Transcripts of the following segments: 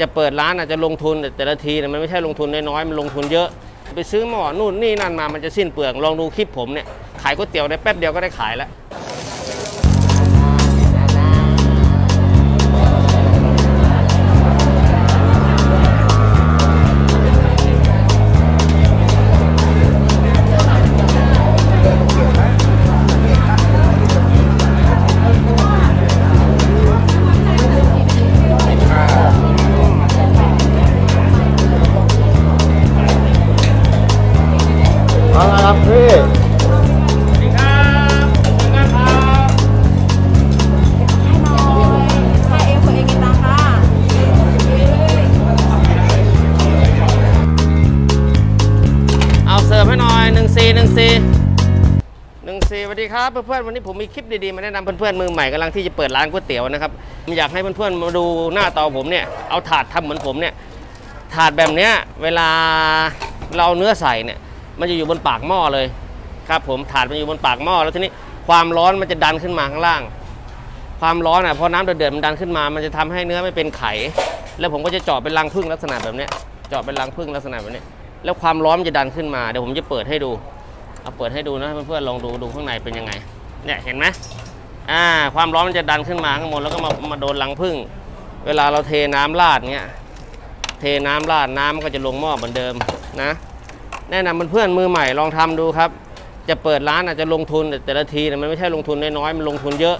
จะเปิดร้านอาจจะลงทุนแต่ละทีมันไม่ใช่ลงทุนน้อยๆมันลงทุนเยอะไปซื้อหม้อนู่นนี่นั่นมามันจะสิ้นเปลืองลองดูคลิปผมเนี่ยขายก๋วยเตี๋ยวในแป๊บเดียวก็ได้ขายแล้ว ดีครับเพื่อนๆวันนี้ผมมีคลิปดีๆมาแนะนำเพื่อนๆมือใหม่กำลังที่จะเปิดร้านก๋วยเตี๋ยวนะครับอยากให้เพื่อนๆมาดูหน้าเตาผมเนี่ยเอาถาดทำเหมือนผมเนี่ยถาดแบบเนี้ยเวลาเราเอาเนื้อใส่เนี่ยมันจะอยู่บนปากหม้อเลยครับผมถาดมันอยู่บนปากหม้อแล้วทีนี้ความร้อนมันจะดันขึ้นมาข้างล่าง ความร้อนอะพอน้ำเดือดๆมันดันขึ้นมา มันจะทำให้เนื้อไม่เป็นไข แล้วผมก็จะเจาะเป็นรังผึ้งลักษณะแบบเนี้ยเจาะเป็นรังผึ้งลักษณะแบบเนี้ยแล้วความร้อนมันจะดันขึ้นมาเดี๋ยวผมจะเปิดให้ดู เอาเปิดให้ดูนะเพื่อนๆลองดูดูข้างในเป็นยังไง เนี่ยเห็นไหมอ่าความร้อนมันจะดันขึ้นมาข้างบนแล้วก็มามาโดนรังผึ้งเวลาเราเทน้ำราดเงี้ยเทน้ำราดน้ำมันก็จะลงหม้อเหมือนเดิมนะ แนะนำเพื่อนๆมือใหม่ลองทำดูครับ จะเปิดร้านอาจจะลงทุนแต่แต่ละทีเนี่ยมันไม่ใช่ลงทุนน้อยๆมันลงทุนเยอะ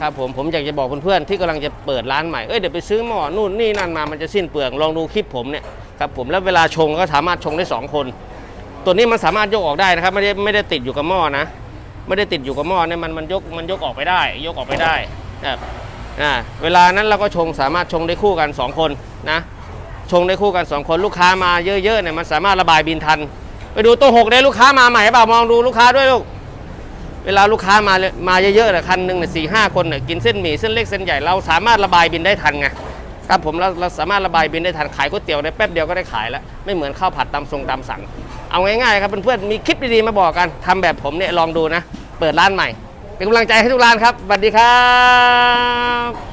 ครับผมผมอยากจะบอกเพื่อนๆที่กำลังจะเปิดร้านใหม่เอ้ยเดี๋ยวไปซื้อหม้อนู่นนี่นั่นมามันจะสิ้นเปลืองลองดูคลิปผมเนี่ยครับผมแล้วเวลาชงก็สามารถชงได้สองคน ตัวนี้มันสามารถยกออกได้นะครับ ไม่ได้ไม่ได้ติดอยู่กับหม้อนะ ไม่ได้ติดอยู่กับหม้อเนี่ยมันมันยกมันยกออกไปได้ ยกออกไปได้นะครับอ่าเวลานั้นเราก็ชงสามารถชงได้คู่กันสองคนนะชงได้คู่กันสองคนลูกค้ามาเยอะๆเนี่ยมันสามารถระบายบินทัน ไปดูตัวหกได้ลูกค้ามาใหม่เปล่ามองดูลูกค้าด้วยลูกเวลาลูกค้ามาเยมาเยอะๆนะคันหนึ่งเนี่ยสี่ห้าคนเนี่ยกินเส้นหมี่เส้นเล็กเส้นใหญ่เราสามารถระบายบินได้ทันไง ครับผมเราเราสามารถระบายบินได้ทันขายก๋วยเตี๋ยวในแป๊บเดียวก็ได้ขายแล้ว ไม่เหมือนข้าวผัดตำทรงตำสั่ง เอาง่ายๆครับเพื่อนๆมีคลิปดีๆมาบอกกันทำแบบผมเนี่ยลองดูนะ เปิดร้านใหม่ เป็นกำลังใจให้ทุกร้านครับสวัสดีครับ